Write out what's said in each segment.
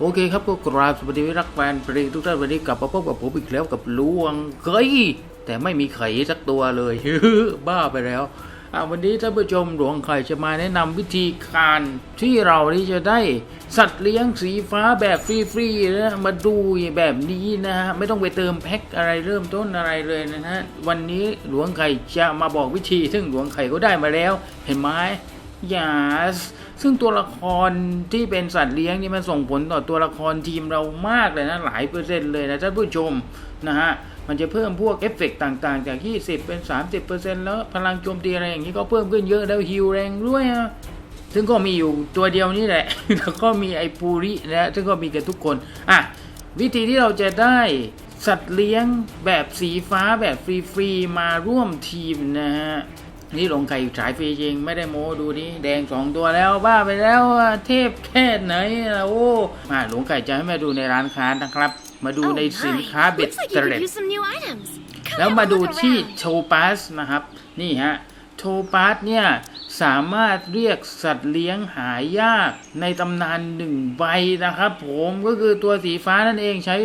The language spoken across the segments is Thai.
โอเคครับก็กราบสวัสดีรักแฟนเพลงทุกท่านวันนี้กลับมาพบกับผมอีกแล้วกับลวงเกยแต่ไม่มีไข่สักตัวเลยบ้าไปแล้วอะวันนี้ท่านผู้ชมหลวงไข่จะมาแนะนำวิธีการที่เราที่จะได้สัตว์เลี้ยงสีฟ้าแบบฟรีๆนะมาดูแบบนี้นะฮะไม่ต้องไปเติมแพ็คอะไรเริ่มต้นอะไรเลยนะฮะวันนี้หลวงไข่จะมาบอกวิธี ซึ่งหลวงไข่ก็ได้มาแล้ว เห็นไหมยาส ซึ่งตัวละครที่เป็นสัตว์เลี้ยงนี่มันส่งผลต่อตัวละครทีมเรามากเลยนะหลายเปอร์เซ็นต์เลยนะท่านผู้ชมนะฮะมันจะเพิ่มพวกเอฟเฟกต์ต่างๆ จาก 20 เป็น 30%แล้วพลังโจมตีอะไรอย่างนี้ก็เพิ่มขึ้นเยอะแล้วฮิวแรงด้วยอะซึ่งก็มีอยู่ตัวเดียวนี่แหละ แล้วก็มีไอปูรินะซึ่งก็มีกันทุกคนอะวิธีที่เราจะได้สัตว์เลี้ยงแบบสีฟ้าแบบฟรีๆมาร่วมทีมนะฮะ นี่ลงไก่ฉายฟรีจริงไม่ได้โม้ดูนี่แดงสองตัวแล้วบ้าไปแล้วอะเทพแค่ไหนล่ะโอ้มาหลวงไก่จะให้มาดูในร้านค้านะครับ มาดู Oh ในสิน my. ค้าเบ็ด Looks like เต you ร็ด could use some new items. Come แล้ว have มา a ดู look ที่ around. โชปาสนะครับ นี่ฮะโชปาสเนี่ยสามารถเรียกสัตว์เลี้ยงหายากในตำนานหนึ่งใบนะครับ ผมก็คือตัวสีฟ้านั่นเองใช้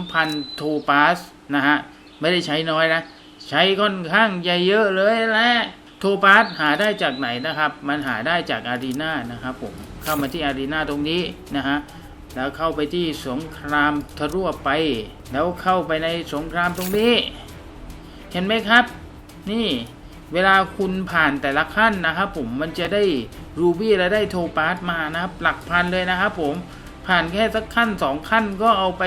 3,000 โทปาสนะฮะ ไม่ได้ใช้น้อยนะ ใช้ค่อนข้างใหญ่เยอะเลยแหละโทปาสหาได้จากไหนนะครับ มันหาได้จากอารีนานะครับผมเข้ามาที่อารีนาตรงนี้นะฮะแล้วเข้าไปที่สงครามทะรั่วไป แล้วเข้าไปในสงครามตรงนี้ เห็นไหมครับ นี่เวลาคุณผ่านแต่ละขั้นนะครับผมมันจะได้รูบี้และได้โทปาสมานะครับ หลักพันเลยนะครับผมผ่านแค่สักขั้นสองขั้นก็เอาไป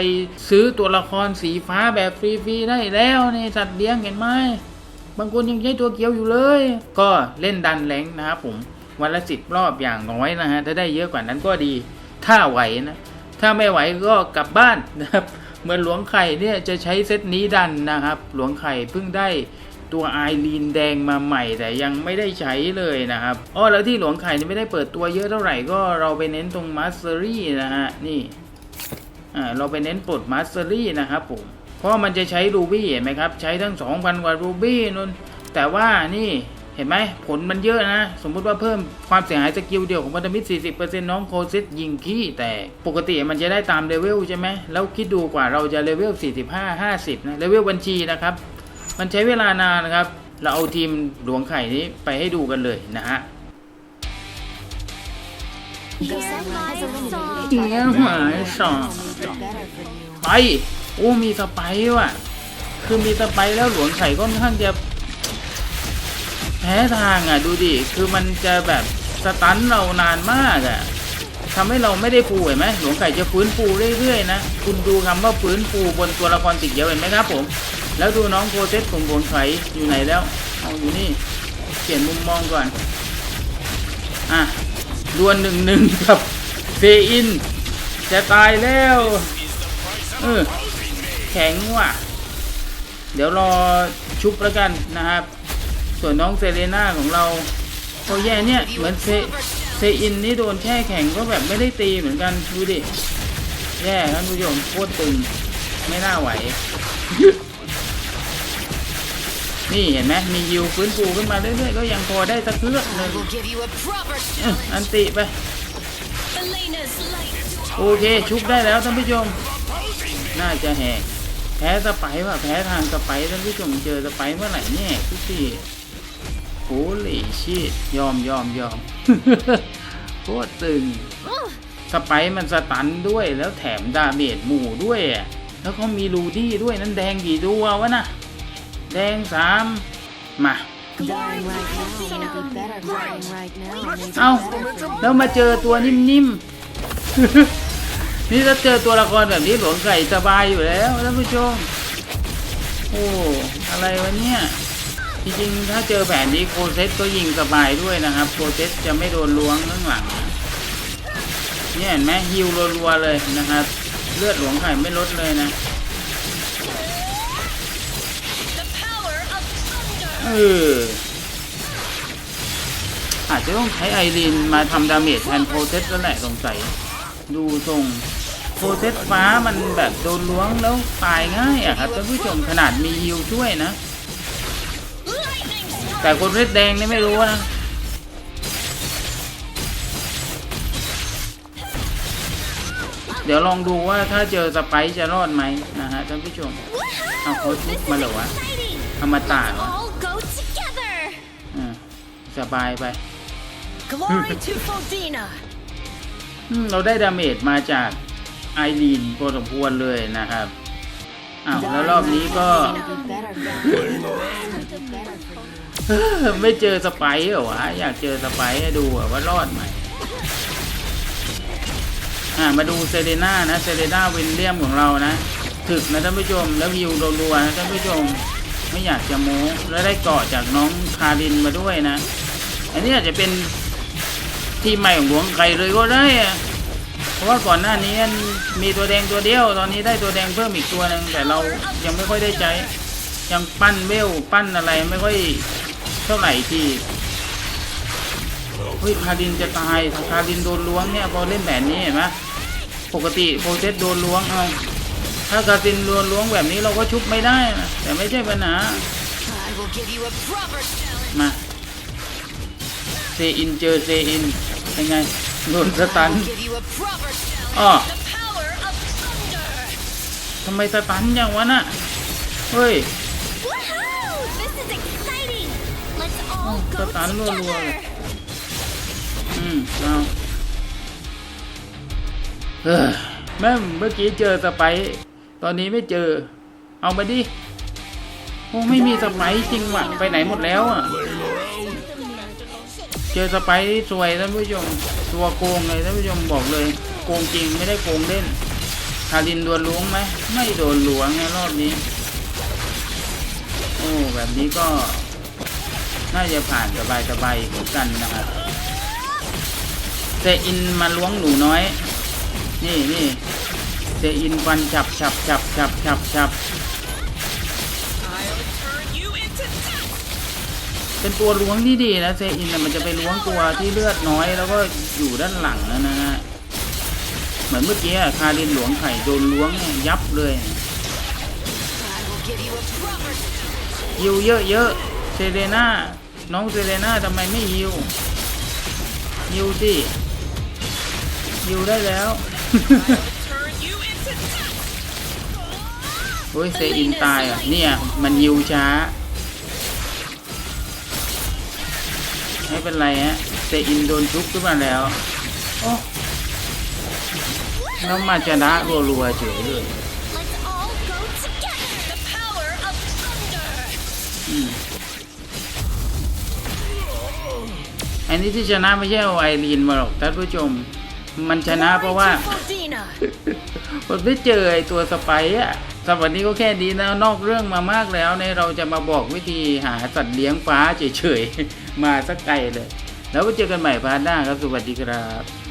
ซื้อตัวละครสีฟ้าแบบฟรีๆได้แล้วในสัตว์เลี้ยงเห็นไหม บางคนยังใช้ตัวเกียวอยู่เลย ก็เล่นดันแรงนะครับผมวันละสิบรอบอย่างน้อยนะฮะถ้าได้เยอะกว่านั้นก็ดี ถ้าไหวนะ ถ้าไม่ไหวก็กลับบ้านนะครับเหมือนหลวงไข่เนี่ยจะใช้เซตนี้ดันนะครับ หลวงไข่เพิ่งได้ตัวไอรีนแดงมาใหม่แต่ยังไม่ได้ใช้เลยนะครับอ๋อแล้วที่หลวงไข่ไม่ได้เปิดตัวเยอะเท่าไหร่ก็เราไปเน้นตรงมาสเตอรี่นะฮะนี่อ่าเราไปเน้นปลดมาสเตอรี่นะครับผม เพราะมันจะใช้รูบี้เห็นไหมครับ ใช้ทั้ง 2,000 กว่ารูบี้นุ่นแต่ว่านี่เห็นไหมผลมันเยอะนะ สมมุติว่าเพิ่มความเสียหายสกิลเดียวของพันธมิตร 40%น้องโคซิสยิงขี้แต่ปกติมันจะได้ตามเลเวลใช่ไหมแล้วคิดดูกว่าเราจะเลเวล 45 50 นะเลเวลบัญชีนะครับ มันใช้เวลานานนะครับ เราเอาทีมหลวงไข่นี้ไปให้ดูกันเลยนะฮะ He said my song. เงี้ยหมายสองไป โอ้มีสไปร์ว่ะ คือมีสไปร์แล้วหลวงไข่ก็ค่อนข้างจะแพ้ทางอะดูดิคือมันจะแบบสตันเรานานมากอะทำให้เราไม่ได้ฟูเห็นไหมหลวงไก่จะฟื้นฟูเรื่อยๆนะคุณดูคำว่าฟื้นฟูบนตัวละครติดเดียวเห็นไหมครับผม แล้วดูน้องโปรเซสของหลวงไข่อยู่ไหนแล้วเอาอยู่นี่เปลี่ยนมุมมองก่อนอะดวลหนึ่งหนึ่งกับเฟอิน จะตายแล้วเออ ข็งว่ะ เดี๋ยวรอชุบแล้วกันนะครับ ส่วนน้องเซเลน่าของเราโอ้แย่เนี่ย เหมือนเซเซอินนี่โดนแช่แข็งก็แบบไม่ได้ตีเหมือนกันดูดิ แย่ท่านผู้ชมโคตรตึง ไม่น่าไหว นี่เห็นไหมมียิวฟื้นฟูขึ้นมาเรื่อยๆก็ยังพอได้สักเลือกหนึ่ง will give you a proper เอ้ยอันติไป Elena's light. โอเค ชุบได้แล้วท่านผู้ชม น่าจะแหก แพ้สไปว่ะแพ้ทางสไปท่านผู้ชมเจอสไปเมื่อไหร่เนี่ยทุกทีโอ้ลีชีตยอมยอมยอมโคตรตึงสไปมันสตันด้วยแล้วแถมดาเมจหมู่ด้วยอะแล้วเขามีรูดี้ด้วยนั่นแดงกี่ตัววะนะแดงสามมาเอาแล้วมาเจอตัวนิ่มๆ นี่ถ้าเจอตัวละครแบบนี้หลวงไก่สบายอยู่แล้วท่านผู้ชม โอ้อะไรวะเนี่ยจริงๆ ถ้าเจอแผนนี้โคเซตก็ยิงสบายด้วยนะครับ โคเซตจะไม่โดนล้วงข้างหลังนะเนี่ยเห็นไหมฮิวรัวๆเลยนะครับ เลือดหลวงไข่ไม่ลดเลยนะเอออาจจะต้องใช้ไอรีนมาทำดาเมจแทนโปรเซสแล้วแหละสงสัยดูทรง โปรเซสฟ้ามันแบบโดนล้วงแล้วตายง่ายอะครับท่านผู้ชมขนาดมีฮิวช่วยนะ Lightning strike. แต่คนเรดแดงนี่ไม่รู้นะ Oh, เดี๋ยวลองดูว่าถ้าเจอสไปซ์จะรอดไหมนะฮะท่านผู้ชมเอาโค้ช Woohoo! This มา is เหรอวะ exciting! อมตะ Let's เหรอ all go together! อ่าสบายไป Glory to Fodina. อืมเราได้ดาเมจมาจาก ไอรีนพอสมควรเลยนะครับอ้าวแล้วรอบนี้ก็ ไม่เจอสไปเหรอวะอยากเจอสไปให้ดูว่ารอดไหมอ่ามาดูเซเลน่านะเซเลน่าวินเลียมของเรานะถึกนะท่านผู้ชมแล้ววิวรัวๆนะท่านผู้ชมไม่อยากจะโม้แล้วได้เกาะจากน้องคารินมาด้วยนะ อันนี้อาจจะเป็นทีมใหม่ของหลวงไก่เลยก็ได้อะ เพราะว่าก่อนหน้านี้มีตัวแดงตัวเดียว ตอนนี้ได้ตัวแดงเพิ่มอีกตัวหนึ่งแต่เรายังไม่ค่อยได้ใช้ ยังปั้นเวลปั้นอะไรไม่ค่อยเท่าไหร่ทีเฮ้ยคารินจะตายคารินโดนล้วงเนี่ยพอเล่นแบบนี้เห็นไหมปกติโปรเซสโดนล้วงเอาถ้าคารินโดนล้วงแบบนี้เราก็ชุบไม่ได้นะแต่ไม่ใช่ปัญหามาเซอินเจอเซอินเป็นไง โดนสตัน Give you a proper challenge. Ah. The power of thunder. ทำไมสตันอย่างวะน่ะ เฮ้ย Woohoo! This is exciting! Let's all go Satan luôn luôn. together! อืมเอาเฮ้ยแม่งเมื่อกี้เจอสไปซ์ตอนนี้ไม่เจอ เอามาดิโอ้ไม่มีสไปซ์จริงว่ะ ไปไหนหมดแล้วอะ เจอสไปซ์สวยท่านผู้ชมตัวโกงเลยท่านผู้ชมบอกเลย โกงจริงไม่ได้โกงเล่นคารินโดนล้วงไหมไม่โดนล้วงไงรอบนี้ โอ้แบบนี้ก็ น่าจะผ่านสบายสบายเหมือนกันนะครับเซอินมาล้วงหนูน้อย นี่นี่เซอินฟันฉับฉับฉับฉับฉับฉับ เป็นตัวล้วงที่ดีนะเซอินมันจะไปล้วงตัวที่เลือดน้อย แล้วก็อยู่ด้านหลังนะนะฮะเหมือนเมื่อกี้คารินหลวงไข่โดนล้วงยับเลยยิวเยอะๆเซเรน่าน้องเซเรน่าทำไมไม่ยิวยิวสิยิวได้แล้ว Turn you into dust. โอ้ยเซอินตายอะเนี่ยมันยิวช้า ไม่เป็นไรฮะเซอินโดนชุบขึ้นมาแล้วโอ้แล้วมาชนะรัวๆเฉยเลยอันนี้ที่ชนะไม่ใช่เอาไอรีนมาหรอกท่านผู้ชม มันชนะเพราะว่า Glory to Fodina. ผมได้เจอไอตัวสไปร์อะ สำหรับวันนี้ก็แค่นี้นะนอกเรื่องมามากแล้วเนี่ยเราจะมาบอกวิธีหาสัตว์เลี้ยงฟ้าเฉยๆ มาสักไกลเลย แล้วไปเจอกันใหม่พาร์ทหน้าครับ สวัสดีครับ